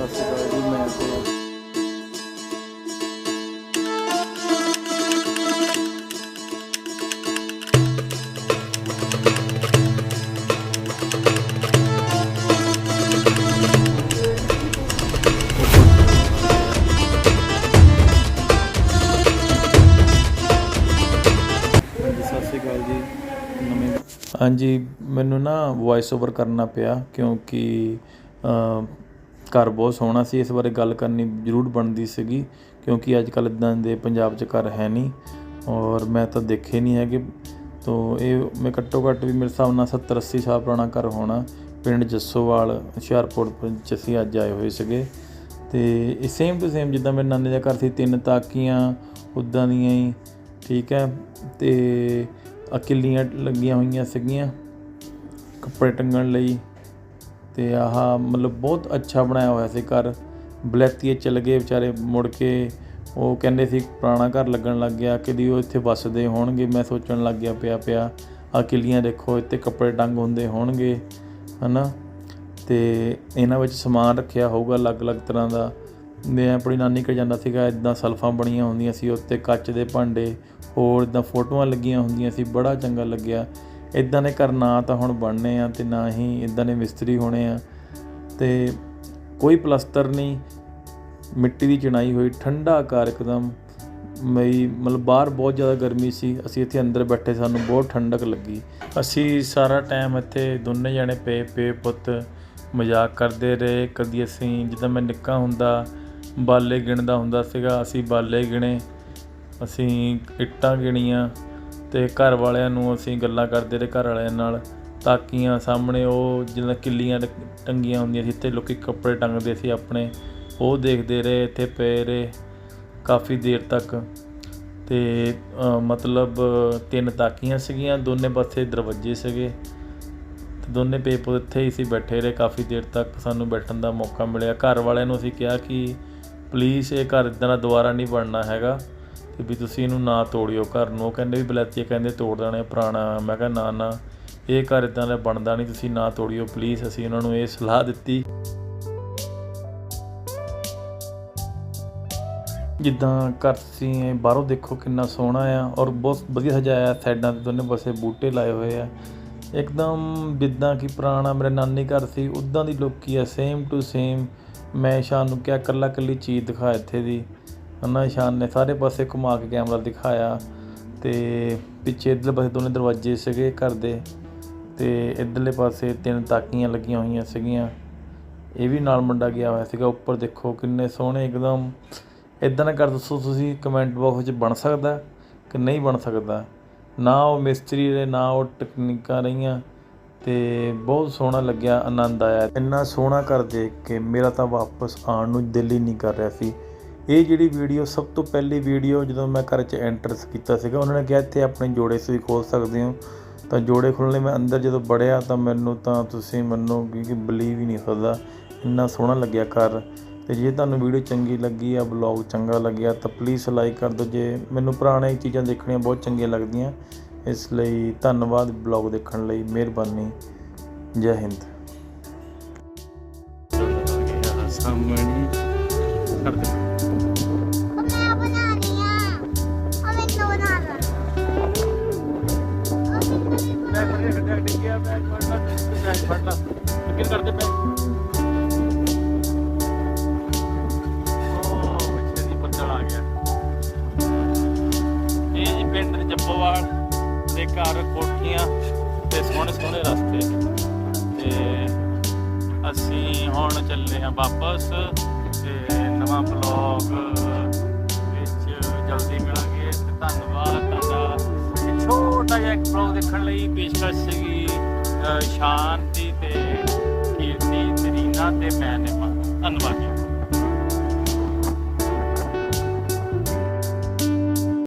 ਸਤਿ ਸ਼੍ਰੀ ਅਕਾਲ ਜੀ ਮੈਂ ਤੇ ਹਾਂਜੀ ਸਤਿ ਸ਼੍ਰੀ ਅਕਾਲ ਜੀ ਹਾਂਜੀ ਮੈਨੂੰ ਨਾ ਵੌਇਸ ਓਵਰ ਕਰਨਾ ਪਿਆ ਕਿਉਂਕਿ ਘਰ ਬਹੁਤ ਸੋਹਣਾ ਸੀ, ਇਸ ਬਾਰੇ ਗੱਲ ਕਰਨੀ ਜ਼ਰੂਰ ਬਣਦੀ ਸੀਗੀ, ਕਿਉਂਕਿ ਅੱਜ ਕੱਲ੍ਹ ਇਦਾਂ ਦੇ ਪੰਜਾਬ 'ਚ ਘਰ ਹੈ ਨਹੀਂ, ਔਰ ਮੈਂ ਤਾਂ ਦੇਖੇ ਨਹੀਂ ਹੈਗੇ। ਤੋ ਇਹ ਮੈਂ ਘੱਟੋ ਘੱਟ ਵੀ ਮੇਰੇ ਹਿਸਾਬ ਨਾਲ 70 80 ਸਾਲ ਪੁਰਾਣਾ ਘਰ ਹੋਣਾ, ਪਿੰਡ ਜੱਸੋਵਾਲ, ਹੁਸ਼ਿਆਰਪੁਰ ਚ ਅਸੀਂ ਅੱਜ ਆਏ ਹੋਏ ਸੀਗੇ। ਤੇ ਇਹ ਸੇਮ ਟੂ ਸੇਮ ਜਿੱਦਾਂ ਮੇਰੇ ਨਾਨੇ ਦਾ ਘਰ ਸੀ, ਤਿੰਨ ਤਾਕੀਆਂ, ਉੱਦਾਂ ਦੀਆਂ ਹੀ, ਠੀਕ ਹੈ, ਤੇ ਅਕਿੱਲੀਆਂ ਲੱਗੀਆਂ ਹੋਈਆਂ ਸੀਗੀਆਂ, ਕੱਪੜੇ ਟੰਗਣ ਲਈ। ਤੇ ਆਹ ਮਤਲਬ ਬਹੁਤ ਅੱਛਾ ਬਣਾਇਆ ਹੋਇਆ ਸੀ ਘਰ। ਬਲੈਤੀਏ ਚਲ ਗਏ ਵਿਚਾਰੇ ਮੁੜ ਕੇ। ਉਹ ਕਹਿੰਦੇ ਸੀ ਪੁਰਾਣਾ ਘਰ ਲੱਗਣ ਲੱਗ ਗਿਆ ਕਦੀ ਉਹ ਇੱਥੇ ਵੱਸਦੇ ਹੋਣਗੇ। ਮੈਂ ਸੋਚਣ ਲੱਗ ਗਿਆ ਪਿਆ ਪਿਆ, ਆਹ ਕਿੱਲੀਆਂ ਦੇਖੋ, ਇੱਥੇ ਕੱਪੜੇ ਟੰਗ ਹੁੰਦੇ ਹੋਣਗੇ, ਹਨਾ? ਤੇ ਇਹਨਾਂ ਵਿੱਚ ਸਮਾਨ ਰੱਖਿਆ ਹੋਊਗਾ ਅਲੱਗ-ਅਲੱਗ ਤਰ੍ਹਾਂ ਦਾ। ਮੈਂ ਆਪਣੀ ਨਾਨੀ ਕੋਲ ਜਾਂਦਾ ਸੀਗਾ ਇਦਾਂ ਸਲਫਾਂ ਬਣੀਆਂ ਹੁੰਦੀਆਂ ਸੀ, ਉੱਤੇ ਕੱਚ ਦੇ ਭਾਂਡੇ, ਹੋਰ ਇਦਾਂ ਫੋਟੋਆਂ ਲੱਗੀਆਂ ਹੁੰਦੀਆਂ ਸੀ। ਬੜਾ ਚੰਗਾ ਲੱਗਿਆ। ਇਦਾਂ ਦੇ ਘਰ ਨਾ ਤਾਂ ਹੁਣ ਬਣਨੇ ਆ ਤੇ ਨਾ ਹੀ ਇਦਾਂ ਦੇ ਮਿਸਤਰੀ ਹੋਣੇ ਆ। ਤੇ ਕੋਈ ਪਲਸਤਰ ਨਹੀਂ, ਮਿੱਟੀ ਦੀ ਚਿਣਾਈ ਹੋਈ, ਠੰਡਾ ਘਰ ਇੱਕਦਮ। ਮਈ, ਮਤਲਬ ਬਾਹਰ ਬਹੁਤ ਜ਼ਿਆਦਾ ਗਰਮੀ ਸੀ, ਅਸੀਂ ਇੱਥੇ ਅੰਦਰ ਬੈਠੇ, ਸਾਨੂੰ ਬਹੁਤ ਠੰਡਕ ਲੱਗੀ। ਅਸੀਂ ਸਾਰਾ ਟਾਈਮ ਇੱਥੇ ਦੋਨੇ ਜਣੇ ਪਏ ਪਏ ਪੁੱਤ ਮਜ਼ਾਕ ਕਰਦੇ ਰਹੇ। ਕਦੀ ਅਸੀਂ, ਜਿੱਦਾਂ ਮੈਂ ਨਿੱਕਾ ਹੁੰਦਾ, ਬਾਲੇ ਗਿਣਦਾ ਹੁੰਦਾ ਸੀਗਾ, ਅਸੀਂ ਬਾਲੇ ਗਿਣੇ, ਅਸੀਂ ਇੱਟਾਂ ਗਿਣੀਆਂ। ਤੇ ਘਰ ਵਾਲਿਆਂ ਨੂੰ ਅਸੀਂ ਗੱਲਾਂ ਕਰਦੇ ਰਹੇ ਘਰ ਵਾਲਿਆਂ ਨਾਲ, ਤਾਕੀਆਂ ਸਾਹਮਣੇ ਉਹ ਜਿੱਦਾਂ ਕਿੱਲੀਆਂ ਟੰਗੀਆਂ ਹੁੰਦੀਆਂ ਸੀ ਤੇ ਲੋਕੀ ਕੱਪੜੇ ਟੰਗਦੇ ਸੀ ਆਪਣੇ, ਉਹ ਦੇਖਦੇ ਰਹੇ, ਇੱਥੇ ਪਏ ਰਹੇ ਕਾਫੀ ਦੇਰ ਤੱਕ। ਤੇ ਮਤਲਬ ਤਿੰਨ ਤਾਕੀਆਂ ਸੀਗੀਆਂ, ਦੋਨੇ ਪਾਸੇ ਦਰਵਾਜ਼ੇ ਸੀਗੇ। ਤੇ ਦੋਨੇ ਪੇਪਰ ਇੱਥੇ ਹੀ ਸੀ, ਬੈਠੇ ਰਹੇ ਕਾਫੀ ਦੇਰ ਤੱਕ, ਸਾਨੂੰ ਬੈਠਣ ਦਾ ਮੌਕਾ ਮਿਲਿਆ। ਘਰ ਵਾਲਿਆਂ ਨੂੰ ਅਸੀਂ ਕਿਹਾ ਕਿ ਪਲੀਜ਼ ਇਹ ਘਰ ਇਦਾਂ ਦਾ ਦੁਬਾਰਾ ਨਹੀਂ ਬਣਨਾ ਹੈਗਾ। ਤੇ ਵੀ ਤੁਸੀਂ ਇਹਨੂੰ ਨਾ ਤੋੜਿਓ, ਘਰ ਨੂੰ। ਉਹ ਕਹਿੰਦੇ ਵੀ ਬਲੈਤੀਏ ਕਹਿੰਦੇ ਤੋੜ ਦੇਣਾ ਪੁਰਾਣਾ। ਮੈਂ ਕਿਹਾ, ਨਾ ਨਾ। ਇਹ ਘਰ ਇਦਾਂ ਦਾ ਬਣਦਾ ਨਹੀਂ, ਤੁਸੀਂ ਨਾ ਤੋੜਿਓ ਪਲੀਜ਼ ਅਸੀਂ ਉਹਨਾਂ ਨੂੰ ਇਹ ਸਲਾਹ ਦਿੱਤੀ। ਜਿੱਦਾਂ ਘਰ ਤੁਸੀਂ ਬਾਹਰੋਂ ਦੇਖੋ ਕਿੰਨਾ ਸੋਹਣਾ ਆ ਔਰ ਬਹੁਤ ਵਧੀਆ ਸਜਾਇਆ ਸਾਈਡਾਂ ਤੇ, ਦੋਨੇ ਪਾਸੇ ਬੂਟੇ ਲਾਏ ਹੋਏ ਆ। ਇੱਕਦਮ ਜਿੱਦਾਂ ਕਿ ਪੁਰਾਣਾ ਮੇਰੇ ਨਾਨੀ ਘਰ ਸੀ, ਉਦਾਂ ਦੀ ਲੋਕੀ ਆ ਸੇਮ ਟੂ ਸੇਮ ਮੈਂ ਸ਼ਾਨ ਨੂੰ ਕਿਹਾ ਕੱਲਾ ਕੱਲੀ ਚੀਜ਼ ਦਿਖਾ ਇੱਥੇ ਦੀ। ਹਨਾ ਸ਼ਾਨ ਨੇ ਸਾਰੇ ਪਾਸੇ ਘੁਮਾ ਕੇ ਕੈਮਰਾ ਦਿਖਾਇਆ ਤੇ ਪਿੱਛੇ ਇੱਧਰਲੇ ਪਾਸੇ ਦੋਨੇ ਦਰਵਾਜ਼ੇ ਸੀਗੇ ਘਰ ਦੇ ਤੇ ਇੱਧਰਲੇ ਪਾਸੇ ਤਿੰਨ ਤਾਕੀਆਂ ਲੱਗੀਆਂ ਹੋਈਆਂ ਸੀਗੀਆਂ। ਇਹ ਵੀ ਨਾਲ ਮੁੰਡਾ ਗਿਆ ਹੋਇਆ ਸੀਗਾ। ਉੱਪਰ ਦੇਖੋ ਕਿੰਨੇ ਸੋਹਣੇ ਇੱਕਦਮ। ਇਦਾਂ ਨਾ ਕਰ ਦੱਸੋ ਤੁਸੀਂ ਕਮੈਂਟ ਬਾਕਸ ਵਿੱਚ ਬਣ ਸਕਦਾ ਕਿ ਨਹੀਂ ਬਣ ਸਕਦਾ। ਨਾ ਉਹ ਮਿਸਤਰੀ ਦੇ ਨਾ ਉਹ ਟੈਕਨੀਕਾਂ ਰਹੀਆਂ ਤੇ ਬਹੁਤ ਸੋਹਣਾ ਲੱਗਿਆ, ਆਨੰਦ ਆਇਆ। ਇੰਨਾ ਸੋਹਣਾ ਘਰ ਦੇਖ ਕੇ ਮੇਰਾ ਤਾਂ ਵਾਪਸ ਆਉਣ ਨੂੰ ਦਿਲ ਹੀ ਨਹੀਂ ਕਰ ਰਿਹਾ ਸੀ। ਇਹ ਜਿਹੜੀ ਵੀਡੀਓ, ਸਭ ਤੋਂ ਪਹਿਲੀ ਵੀਡੀਓ ਜਦੋਂ ਮੈਂ ਘਰ 'ਚ ਐਂਟਰ ਕੀਤਾ ਸੀਗਾ, ਉਹਨਾਂ ਨੇ ਕਿਹਾ ਇੱਥੇ ਆਪਣੇ ਜੋੜੇ ਤੁਸੀਂ ਖੋਲ ਸਕਦੇ ਹੋ। ਤਾਂ ਜੋੜੇ ਖੋਲ੍ਹਣੇ ਮੈਂ ਅੰਦਰ ਜਦੋਂ ਬੜਿਆ ਤਾਂ ਮੈਨੂੰ ਤਾਂ ਤੁਸੀਂ ਮੰਨੋਗੇ ਕਿ ਬਲੀਵ ਹੀ ਨਹੀਂ ਸਕਦਾ ਇੰਨਾ ਸੋਹਣਾ ਲੱਗਿਆ ਘਰ। ਤੇ ਜੇ ਤੁਹਾਨੂੰ ਵੀਡੀਓ ਚੰਗੀ ਲੱਗੀ ਆ ਬਲੌਗ ਚੰਗਾ ਲੱਗਿਆ ਤਾਂ ਪਲੀਜ਼ ਲਾਈਕ ਕਰ ਦਿਓ। ਜੇ ਮੈਨੂੰ ਪੁਰਾਣੀਆਂ ਚੀਜ਼ਾਂ ਦੇਖਣੀਆਂ ਬਹੁਤ ਚੰਗੀਆਂ ਲੱਗਦੀਆਂ, ਇਸ ਲਈ ਧੰਨਵਾਦ ਬਲੌਗ ਦੇਖਣ ਲਈ। ਮਿਹਰਬਾਨੀ। ਜੈ ਹਿੰਦ। ਸਾਹਮਣੇ। ਕਰ ਪਿੰਡ ਜੱਪੋਵਾਲ ਦੇ ਘਰ ਕੋਠੀਆਂ ਤੇ ਸੋਹਣੇ ਸੋਹਣੇ ਰਸਤੇ ਤੇ ਅਸੀਂ ਹੁਣ ਚੱਲੇ ਆ ਵਾਪਸ। ਬਲੌਗ ਵਿੱਚ ਜਲਦੀ ਮਿਲਾਂਗੇ। ਤੇ ਧੰਨਵਾਦ ਤੁਹਾਡਾ। ਇਹ ਛੋਟਾ ਜਿਹਾ ਇੱਕ ਬਲੌਗ ਦੇਖਣ ਲਈ ਪੇਸ਼ਕਸ਼ ਸੀਗੀ ਸ਼ਾਂਤੀ ਤੇ ਕੀਰਤੀ, ਤਰੀਨਾ ਤੇ ਮੈਂ ਨੇ ਧੰਨਵਾਦ